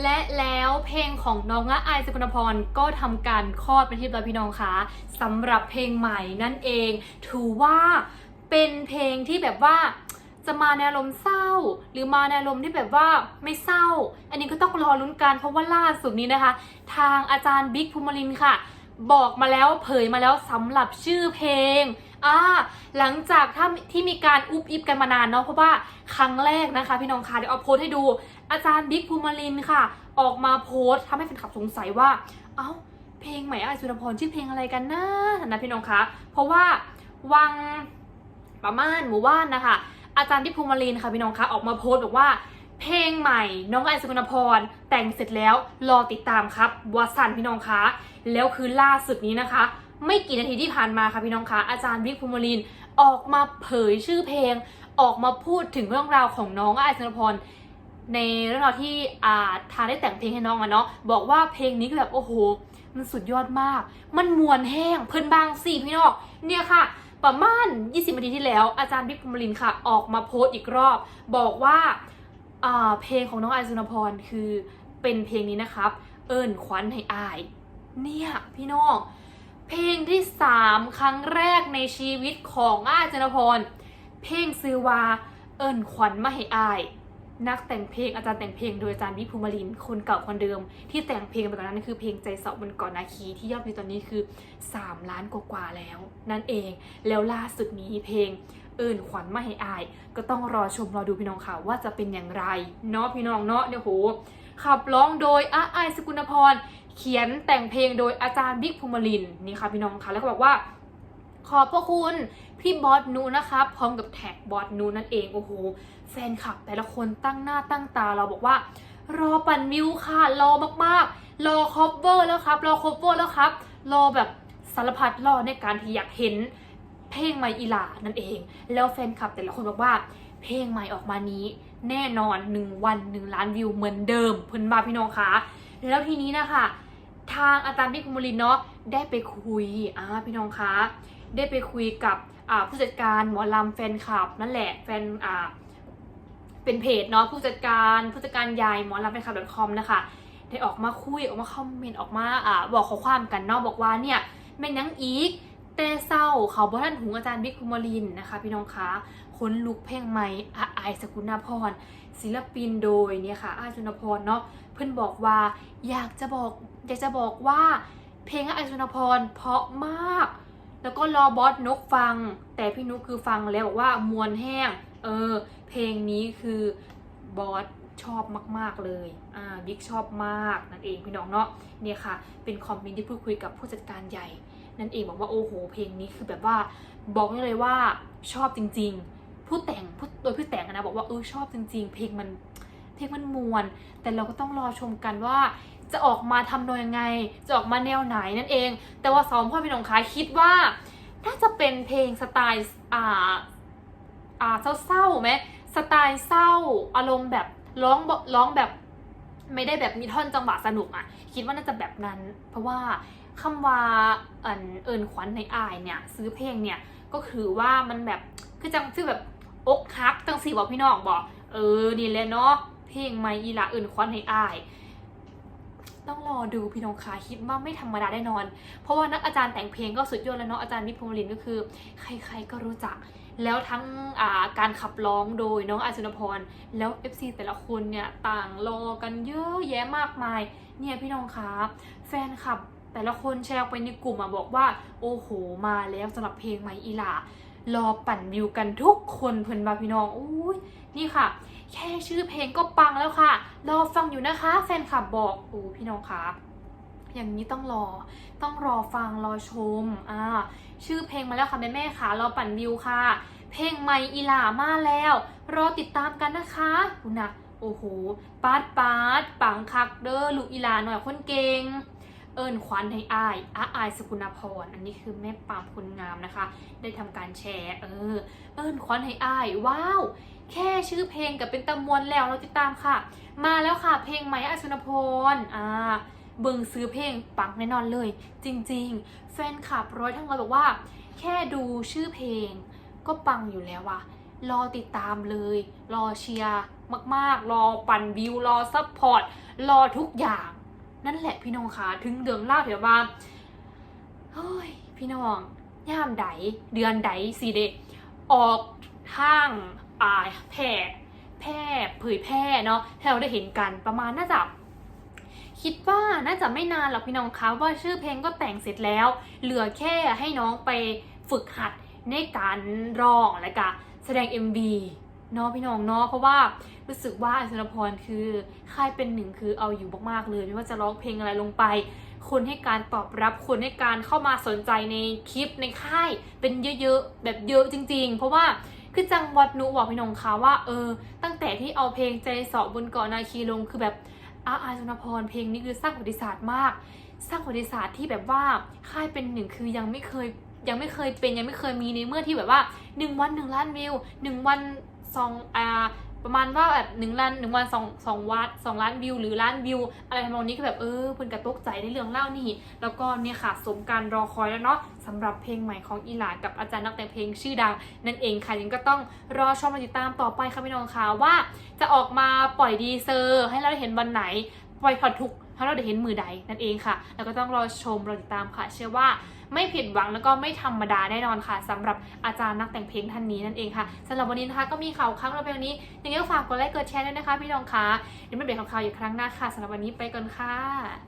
และแล้วเพลงของน้องละอายสกุลพรก็ทำการคลอดเป็นที่เรียบร้อยพี่น้องคะสำหรับเพลงใหม่นั่นเอง ถือว่าเป็นเพลงที่แบบว่าจะมาในอารมณ์เศร้า หรือมาในอารมณ์ที่แบบว่าไม่เศร้า อันนี้ก็ต้องรอลุ้นกันเพราะว่าล่าสุดนี้นะคะ ทางอาจารย์บิ๊กภูมิลินค่ะ บอกมาแล้วเผยมาแล้วสำหรับชื่อเพลง อ่าหลังจากถ้าที่มีการอุบอิบกันมานานเนาะเพราะว่าครั้งแรกนะคะ พี่น้องคะเดี๋ยวเอาโพสต์ให้ดู อาจารย์บิ๊กภูมิลินค่ะ ออกมาโพสต์ทำให้แฟนคลับสงสัยว่า เอ้าเพลงใหม่อาสุนพรชื่อเพลงอะไรกันนะนะพี่น้องคะเพราะว่าวังประมาณหมู่บ้านนะคะ อาจารย์ที่ภูมิลินค่ะพี่น้องคะออกมาโพสต์บอกว่าเพลงใหม่น้องไอซ์สุนพรแต่งเสร็จแล้วรอติดตามครับวสันพี่น้องคะแล้วคือล่าสุดนี้นะคะ ไม่กี่นาทีที่ผ่านมาค่ะพี่น้องคะอาจารย์บิ๊กภูมิลินออกมาเผยชื่อเพลง ออกมาพูดถึงเรื่องราวของน้องไอซุนพรในเรื่องราวที่อาทานได้แต่งเพลงให้น้องอะเนาะบอกว่าเพลงนี้คือแบบโอ้โห มันสุดยอดมาก มันมวนแห้งเพิ่นบางสี่พี่น้องเนี่ยค่ะ ประมาณ 20นาทีที่แล้ว อาจารย์บิ๊กภูมิลินค่ะ ออกมาโพสต์อีกรอบ บอกว่าเพลงของน้องไอซุนพรคือเป็นเพลงนี้นะครับ เอิญขวัญให้อาย เนี่ยพี่น้อง เพลงที่ 3 ครั้งแรกในชีวิตของอาจารย์พร เพลงซื้อวา เอิญขวัญมาให้อาย นักแต่งเพลงอาจารย์แต่งเพลงโดยอาจารย์วิภูมิลินคนเก่าคนเดิม ที่แต่งเพลงไปก่อนนั้นคือเพลงใจเสาบนเก่อนนาคีที่ยอดวิวตอนนี้คือ 3 ล้านกว่าแล้ว นั่นเองแล้วล่าสุดนี้เพลงเอิญขวัญมาให้อาย ก็ต้องรอชมรอดูพี่น้องค่ะว่าจะเป็นอย่างไรเนาะพี่น้องเนาะเนี่ยวโห ขับร้องโดยอาไอสกุลพร เขียนแต่งเพลงโดยอาจารย์บิ๊กภูมิลินนี่ค่ะพี่น้องคะแล้วก็บอกว่า ขอบพระคุณพี่บอสนูนะคะพร้อมกับแท็กบอสนูนั่นเองโอ้โหแฟนคลับแต่ละคนตั้งหน้าตั้งตาเราบอกว่ารอปั่นวิวค่ะรอมากๆ รอคอฟเวอร์แล้วครับ รอคอฟเวอร์แล้วครับ รอแบบสารพัดรอในการที่อยากเห็นเพลงใหม่อีลานั่นเอง แล้วแฟนคลับแต่ละคนบอกว่า เพลงใหม่ออกมานี้ แน่นอน 1 วัน 1 ล้านวิวเหมือนเดิมเพิ่นมาพี่น้องคะแล้วทีนี้นะคะทางอาจารย์พี่คุมลินเนาะได้ไปคุยอ่าพี่น้องคะได้ไปคุยกับผู้จัดการหมอลำแฟนคลับนั่นแหละแฟนอ่าเป็นเพจเนาะผู้จัดการผู้จัดการยายหมอลำแฟนคลับ .com นะคะได้ออกมาคุยออกมาคอมเมนต์ออกมาอ่าบอกข้อความกันเนาะบอกว่าเนี่ยแม่นยังอีก แต่เศร้าเขาบ่ท่านหูอาจารย์บิ๊กคุมลินนะคะพี่น้องคะคนลุกเพลงใหม่อาไอายสกุลนาพรศิลปินโดยเนี่ยค่ะอาจุนพรเนาะเพื่อนบอกว่าอยากจะบอกอยากจะบอกว่า เพลงไอสุนพรเพราะมาก แล้วก็รอบอสนกฟัง แต่พี่นุกคือฟังแล้วบอกว่ามวนแห้งเออเพลงนี้คือบอสชอบมาก ๆ เลย อ่า บิ๊กชอบมากนั่นเองพี่น้องเนาะ เนี่ยค่ะ เป็นคอมเมนต์ที่พูดคุยกับผู้จัดการใหญ่ นั่นเองบอกว่าโอ้โหเพลงนี้คือแบบว่าบอกได้เลยว่าชอบจริง ๆ ผู้แต่งผู้โดยผู้แต่งนะบอกว่าเออชอบจริง ๆ เพลงมันเพลงมันมวน แต่เราก็ต้องรอชมกันว่าจะออกมาทำโดยยังไง จะออกมาแนวไหนนั่นเอง แต่ว่าสองพ่อพี่น้องคะคิดว่าน่าจะเป็นเพลงสไตล์อ่าอ่าเศร้าๆไหมสไตล์เศร้าอารมณ์แบบร้องร้องแบบไม่ได้แบบมีท่อนจังหวะสนุกอะ คิดว่าน่าจะแบบนั้น เพราะว่า คำว่าเอิญเอิญขวัญในอายเนี่ย ซื้อเพลงเนี่ยก็คือว่ามันแบบคือจังคือแบบอกฮักจังสีบอกพี่น้องบอกเออนี่แหละเนาะเพลงไม่อีหละเอื่นควันให้อาย ต้องรอดูพี่น้องคะคิดว่าไม่ธรรมดาแน่นอน เพราะว่านักอาจารย์แต่งเพลงก็สุดยอดแล้วเนาะอาจารย์มิตรพมลินก็คือ ใครๆก็รู้จักแล้วทั้งาการขับร้องโดยน้องอาจุนพร แล้ว FC แต่ละคนเนี่ย ต่างรอกันเยอะแยะมากมาย เนี่ยพี่น้องคะแฟนคลับ แต่ละคนแชร์ออกไปในกลุ่มอะบอกว่า โอ้โห มาแล้วสำหรับเพลงไมอีหลารอปั่นวิวกันทุกคนเพิ่อนบาพี่น้องอุ้ยนี่ค่ะ แค่ชื่อเพลงก็ปังแล้วค่ะ รอฟังอยู่นะคะ แฟนคลับบอกโอ้พี่น้องคะอย่างนี้ต้องรอ ต้องรอฟังรอชมอ่าชื่อเพลงมาแล้วค่ะแม่แม่ค่ะรอปั่นวิวค่ะ เพลงใหม่อีหลามาแล้ว รอติดตามกันนะคะคุณนะโอ้โหปาดปาดปังคักเด้อลูกอีหลาหน่อยคนเก่ง เอิญขวัญให้อายอาอายสกุณพร อันนี้คือแม่ปามคนงามนะคะ ได้ทำการแชร์ เออ เอิญขวัญให้อาย ว้าว แค่ชื่อเพลงกับเป็นตำมวนแล้วเราติดตามค่ะ มาแล้วค่ะ เพลงไหมอาชุนพร อ่า เบิงซื้อเพลงปังแน่นอนเลย จริง ๆ แฟนคลับร้อยทั้งร้อยบอกว่า แค่ดูชื่อเพลง ก็ปังอยู่แล้วอะรอติดตามเลย รอเชียร์มากๆ รอปั่นวิว รอซัพพอร์ต รอทุกอย่าง นั่นแหละพี่น้องคะถึงเดือนล่าเดี๋ยวว่าเฮ้ยพี่น้องย่ามใดเดือนใดสิเดออกทางอ่าแพร่แพร่เผยแพร่เนาะให้เราได้เห็นกันประมาณน่าจะคิดว่าน่าจะไม่นานหรอกพี่น้องคะว่าชื่อเพลงก็แต่งเสร็จแล้ว เหลือแค่ให้น้องไปฝึกหัดในการร้องและก็แสดง MV เนาะพี่น้องเนาะเพราะว่ารู้สึกว่าอัศนพรคือค่ายเป็นหนึ่งคือเอาอยู่มากๆเลยไม่ว่าจะร้องเพลงอะไรลงไป คนให้การตอบรับคนให้การเข้ามาสนใจในคลิปในค่าย เป็นเยอะๆแบบเยอะจริง ๆ เพราะว่าคือจังหวัดหนุบอกพี่น้องคะว่าเออ ตั้งแต่ที่เอาเพลงใจสาะบนเกาะนาคีลงคือแบบอาอายสุนพรเพลงนี้คือสร้างประวัติศาสตร์มาก สร้างประวัติศาสตร์ที่แบบว่าค่ายเป็นหนึ่งคือยังไม่เคยยังไม่เคยเป็นยังไม่เคยมีในเมื่อที่แบบว่าหนึ่งวันหนึ่งล้านวิวหนึ่งวัน สองอ่าประมาณว่าแบบหนึ่งล้านหนึ่งวันสองสองวัดสองล้านวิว หรือล้านวิว อะไรทำนองนี้คือแบบเออเพิ่นกระตุกใจในเรื่องเล่านี่ แล้วก็เนี่ยค่ะสมการรอคอยแล้วเนาะสำหรับเพลงใหม่ของอีหลากับอาจารย์นักแต่งเพลงชื่อดัง นั่นเองค่ะยังก็ต้องรอชมและติดตามต่อไปค่ะพี่น้องค่ะว่า จะออกมาปล่อยดีเซอร์ ให้เราได้เห็นวันไหนปล่อยพอดทุกให้เราได้เห็นมือใดนั่นเองค่ะ แล้วก็ต้องรอชมรอติดตามค่ะ เชื่อว่าไม่ผิดหวังแล้วก็ไม่ธรรมดาแน่นอนค่ะสำหรับอาจารย์นักแต่งเพลงท่านนี้นั่นเองค่ะสำหรับวันนี้นะคะก็มีข่าวครั้งเราเพียงนี้ยังไงก็ฝากกดไลค์กดแชร์ด้วยนะคะ พี่น้องค่ะเดี๋ยวมาเบรกข่าวๆอีกครั้งหน้าค่ะสำหรับวันนี้ไปก่อนค่ะ